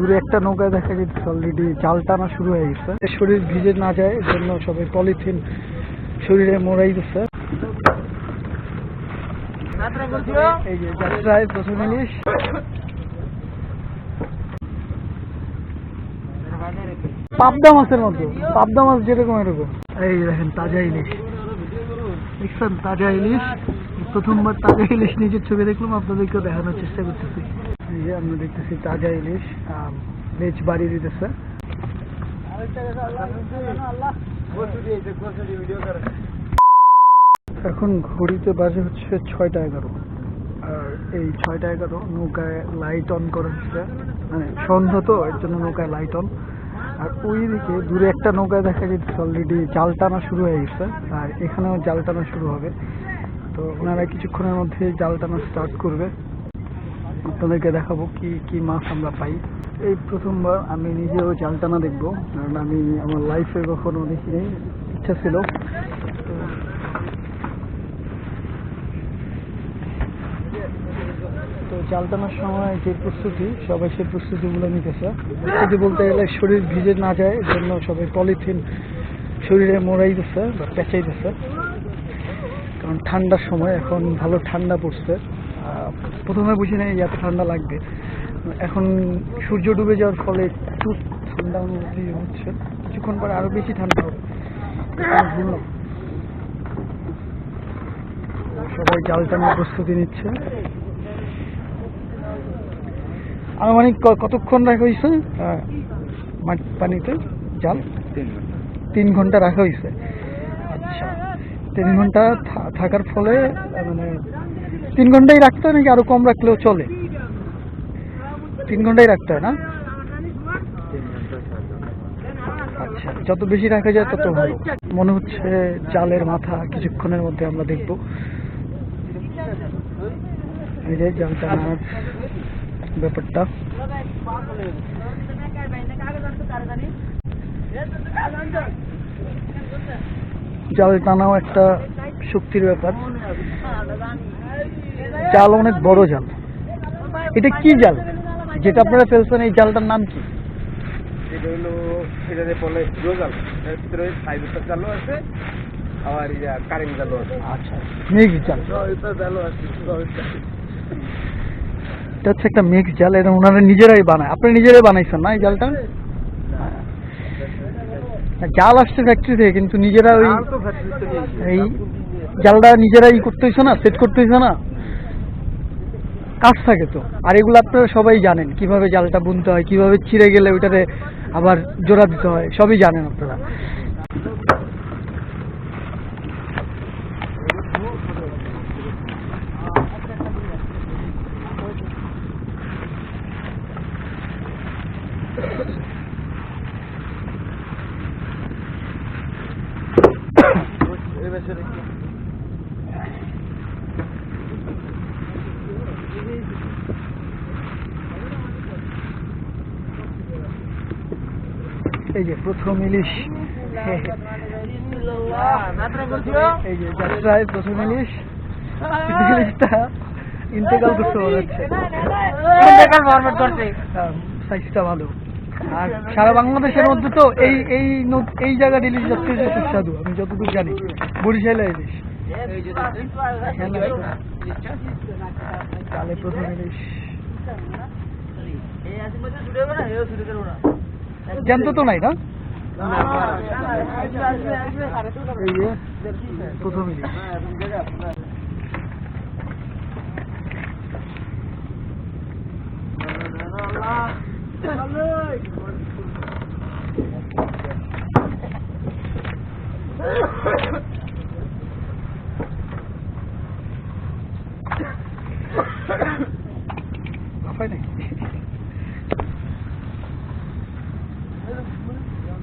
দূরে একটা নৌকায় দেখা যাচ্ছে অলরেডি জাল টানা শুরু হয়ে গেছে। শরীর ভিজে না যায় জন্য সবাই পলিথিন শরীরে মোড়াই দিচ্ছে পাবদা মাছের মতো, পাবদা মাছ যেরকম এরকম। এই দেখেন, তাজা ইলিশ। দেখছেন, তাজা ইলিশ। প্রথমবার তাজা ইলিশ নিজের ছবি দেখলাম, আপনাদেরকেও দেখানোর চেষ্টা করতেছি। যে আমরা দেখতেছি তাজা ইলিশ বেচ বাড়ি দিতেছে। এখন ঘড়িতে বাজে হচ্ছে ছয়টা এগারো। আর এই ছয়টা এগারো নৌকায় লাইট অন করা হচ্ছে। মানে সন্ধ্যা তো, এর জন্য নৌকায় লাইট অন আর ওই দিকে দূরে একটা নৌকায় দেখা যাচ্ছে অলরেডি জাল টানা শুরু হয়ে গেছে। আর এখানেও জাল টানা শুরু হবে। তো ওনারা কিছুক্ষণের মধ্যে জাল টানা স্টার্ট করবে। আপনাদেরকে দেখাবো কি কি মাছ আমরা পাই। এই প্রথমবার আমি নিজেও জাল টানা দেখব, কারণ আমি আমার লাইফে কখনো দেখিনি, ইচ্ছা ছিল। তো জাল টানার সময় যে প্রস্তুতি, সবাই সেই প্রস্তুতিগুলো নিতেছে। প্রস্তুতি বলতে গেলে শরীর ভিজে না যায় এর জন্য সবাই পলিথিন শরীরে মোড়াই দিচ্ছে বা পেঁচাই দিচ্ছে। কারণ ঠান্ডার সময় এখন ভালো ঠান্ডা পড়ছে। প্রথমে বুঝি নাই এত ঠান্ডা লাগবে। এখন সূর্য ডুবে যাওয়ার ফলে একটু ঠান্ডা অনুভূতি হচ্ছে। কিছুক্ষণ পরে আরও বেশি ঠান্ডা হবে। বুঝলাম। সবাই জাল টানার প্রস্তুতি নিচ্ছে। আনুমানিক কতক্ষণ রাখা হয়েছে? পানিতে? জাল? তিন ঘণ্টা রাখা হয়েছে। আচ্ছা। তিন ঘণ্টা থাকার ফলে মানে তিন ঘন্টাই রাখতে হয় নাকি আরও কম রাখলেও চলে? তিন ঘন্টাই রাখতে হয় না? আচ্ছা যত বেশি রাখা যায় তত ভালো। মনে হচ্ছে জালের মাথা কিছুক্ষণের মধ্যে আমরা দেখব। এই যে ব্যাপারটা। জাল টানাও একটা শক্তির ব্যাপার। জাল অনেক বড় জাল। এটা কি জাল? যেটা আপনারা ফেলছেন এই জালটার নাম কি? এটা হলো এটাতে বলে রোজাল এর ভিতরে ফাইবার চালু আছে আবার ইয়া কারেন্ট চালু আছে। আচ্ছা মিক্স জাল। এটা আছে এটা হচ্ছে একটা মিক্স জাল এটা ওনারা নিজেরাই বানায়। আপনি নিজেরাই বানাইছেন না এই জালটা? জাল আসছে ফ্যাক্টরি থেকে কিন্তু নিজেরা ওই এই জালটা নিজেরাই করতে হয়েছে না সেট করতে হয়েছে না? কাজ থাকে তো। আর এগুলো আপনারা সবাই জানেন, কীভাবে জালটা বুনতে হয়, কীভাবে ছিঁড়ে গেলে ওইটাতে আবার জোড়া দিতে হয়, সবই জানেন আপনারা। এই যে প্রথম ইলিশ। এই যে যাত্রায় প্রথম ইলিশ। ইলিশটা ইন্তেকাল করতে মনে হচ্ছে সাইজটা ভালো। আর সারা বাংলাদেশের মধ্যে তো এই এই এই জায়গার ইলিশ সবচেয়ে সুস্বাদু আমি যতদূর জানি। বরিশালের ইলিশ। প্রথম ইলিশ। জ্যান্ত তো নাই না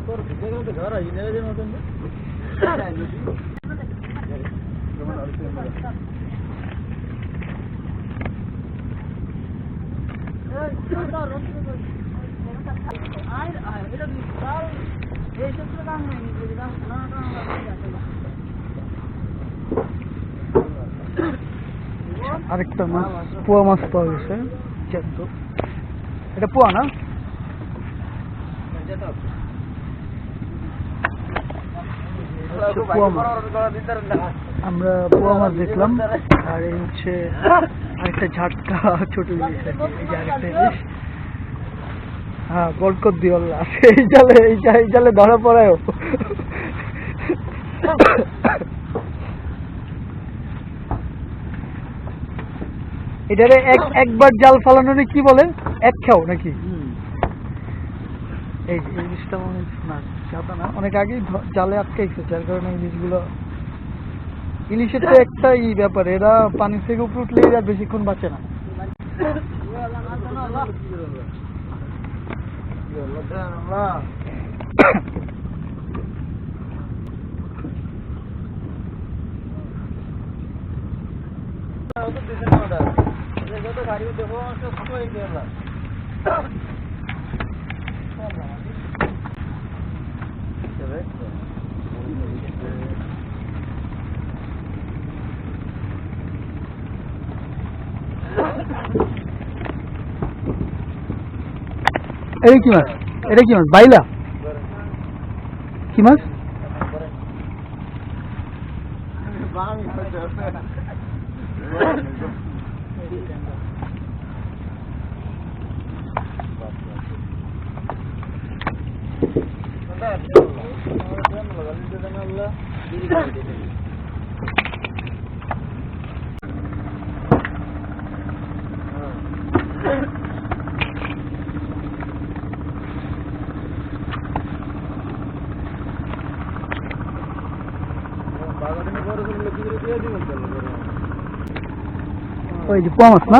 এই যে প্রথম ইলিশ লাফাই নাকি আরেকটা মাছ পোয়া মাছ পাওয়া গেছে জ্যান্ত এটা পোয়া না হচ্ছে পোয়া মাছ। আমরা পোয়া মাছ দেখলাম আর এই হচ্ছে আরেকটা ঝাটকা ছোট কি। এই যে আরেকটা ইলিশ হ্যাঁ বরকত দিওয়াল্লা এই জালে এই এই জালে ধরা পড়ায়ও। এটারে এক একবার জাল ফালানোরে কি বলে? এক খাও নাকি? এই যে ইলিশটা মনে না সাদা না অনেক আগেই জালে আটকাইছে, যার কারণে ইলিশগুলো ইলিশের তো একটা ই ব্যাপার, এরা পানি থেকে উপরে উঠলে এরা বেশিক্ষণ বাঁচে না। এটা কি মাছ এটা কি মাছ বাইলা কি মাছ ওই যে পোয়া মাছ না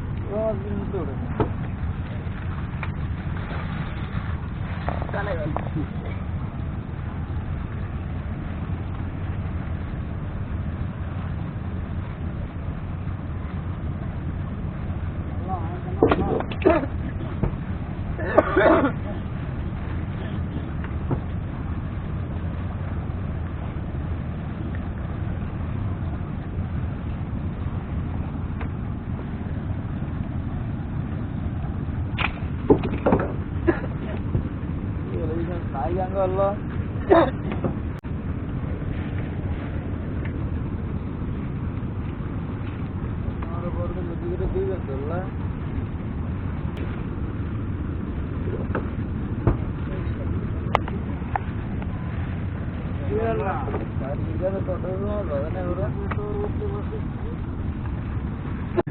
Oh.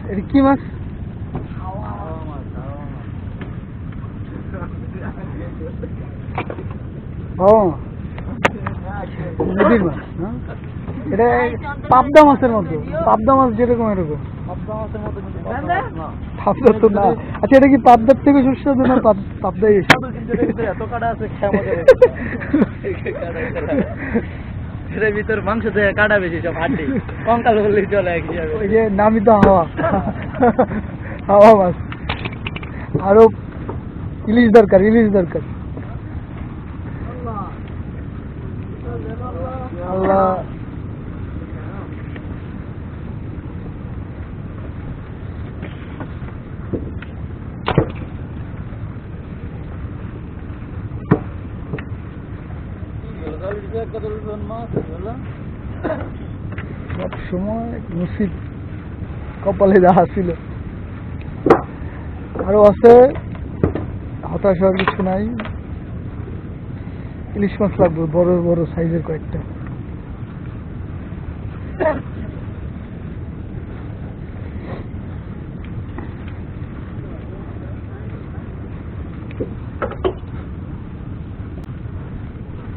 এটা কি মাছ? ও নদীর মাছ না? এটা পাবদা মাছের মতো পাবদা মাছ যেরকম এরকম। পাবদা তো না। আচ্ছা এটা কি পাবদার থেকে সুস্বাদু না পাব- পাবদাই এসে এটার ভিতর মাংস থেকে কাটা বেশি সব হাঁটি কঙ্কাল বললেই চলে এক ওই যে নামই তো হাওয়া। হাওয়া মাছ। আরও ইলিশ দরকার ইলিশ দরকার। আল্লাহ। সব সময় নসিব কপালে যাহা ছিল। আছে, হতাশ হওয়ার কিছু নাই। ইলিশ মাছ লাগবে, বড় বড় সাইজের কয়েকটা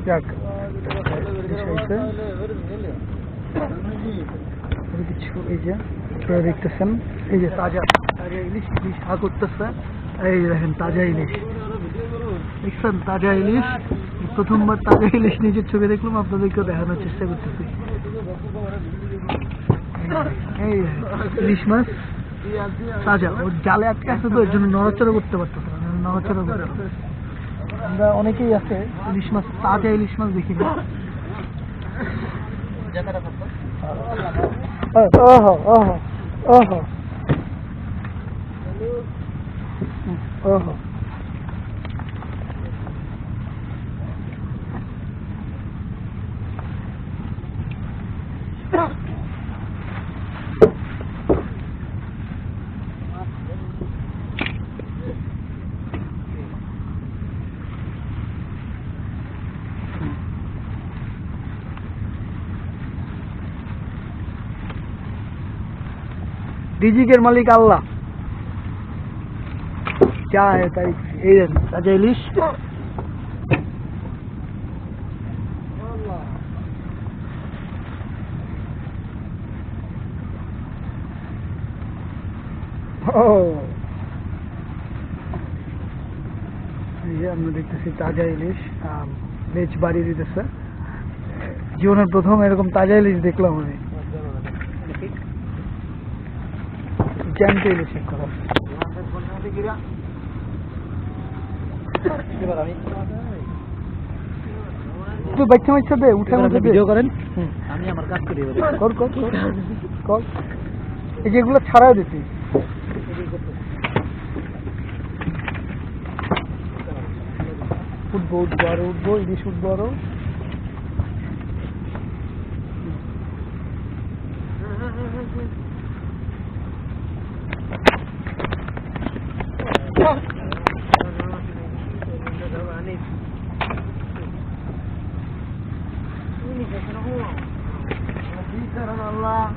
যাক ইলিশ হয়েছে আর কিছু এই যে আপনারা দেখতেছেন? এই যে তাজা তাজা ইলিশ ইলিশ হা করতেছে। এই দেখেন, তাজা ইলিশ। দেখছেন? তাজা ইলিশ। প্রথমবার তাজা ইলিশ নিজের চোখে দেখলাম, আপনাদেরকেও দেখানোর চেষ্টা করতেছি। এই ইলিশ মাছ তাজা। ওর জালে আটকে আছে তো, এর জন্য নড়াচড়া করতে পারতেছে না, নড়াচড়া করতে আমরা অনেকেই আছে, ইলিশ মাছ, তাজা ইলিশ মাছ দেখি না। 哎，啊好，啊好，啊好。嗯，啊好。রিজিকের মালিক আল্লাহ। যা তাই, এই তাজা ইলিশ। আমরা দেখতেছি তাজা ইলিশ লেজ বাড়িয়ে দিতেছে। জীবনের প্রথম এরকম তাজা ইলিশ দেখলাম আমি। জ্যান্ত ইলিশ এক তুই বাচ্চা বাচ্চা দে উঠে উঠে ভিডিও করেন। আমি আমার কাজ করি কর কর কর কর। এই যেগুলো ছাড়াই উঠবো উঠবো আরও উঠবো ইলিশ উঠবো আরও। يشربون في سنة الله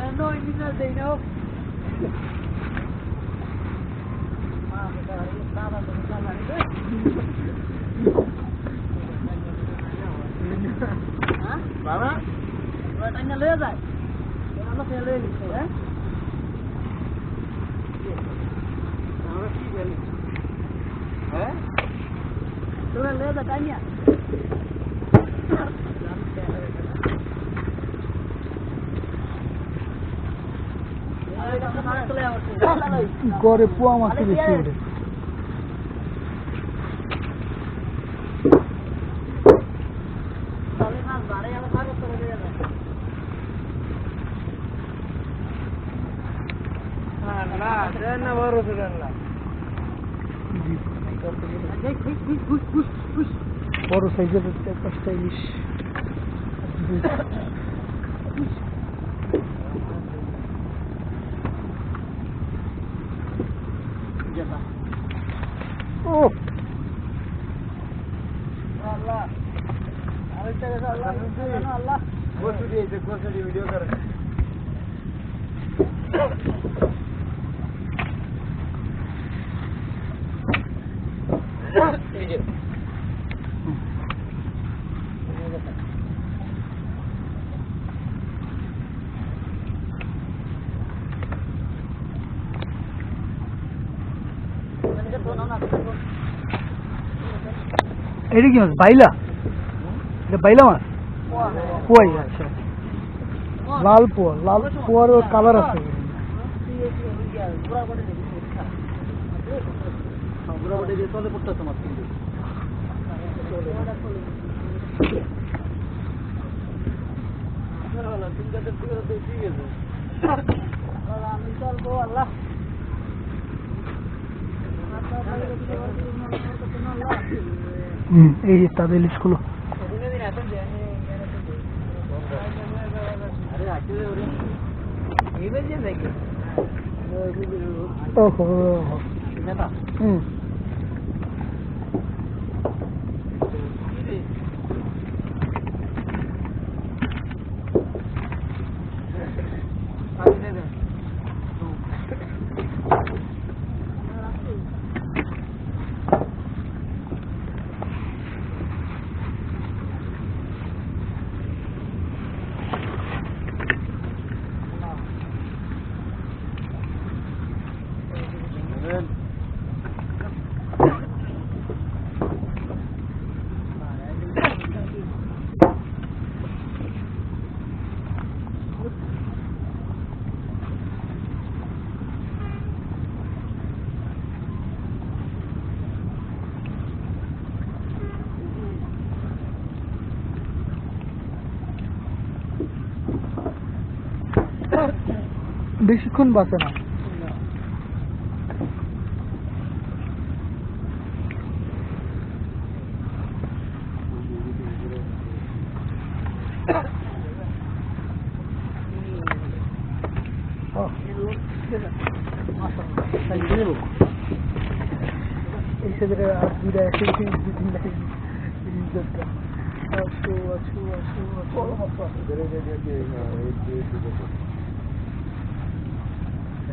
They're not because they know. Baba, buat tanya lezat. বাবা হ্যাঁ গড়ে পোয়া মাছই বেশি ওঠে না বড় সুরেন না বড় সাইজের পাঁচটা ইলিশ ও গোসুরি এই যে গোসুরি ভিডিও করে এই যে এটা কি মাছ? বাইলা? এটা বাইলা মাছ? পোয়াই আচ্ছা। লাল পোয়া লাল পোয়ার কালার আছে। আমি চলবো আল্লাহ Ele está del escudo. ഓഹോ ഓഹോ বেশিক্ষণ বাঁচে না Oh. মাশাআল্লাহ। এই ছেলেটা আর দুইটা একই দুই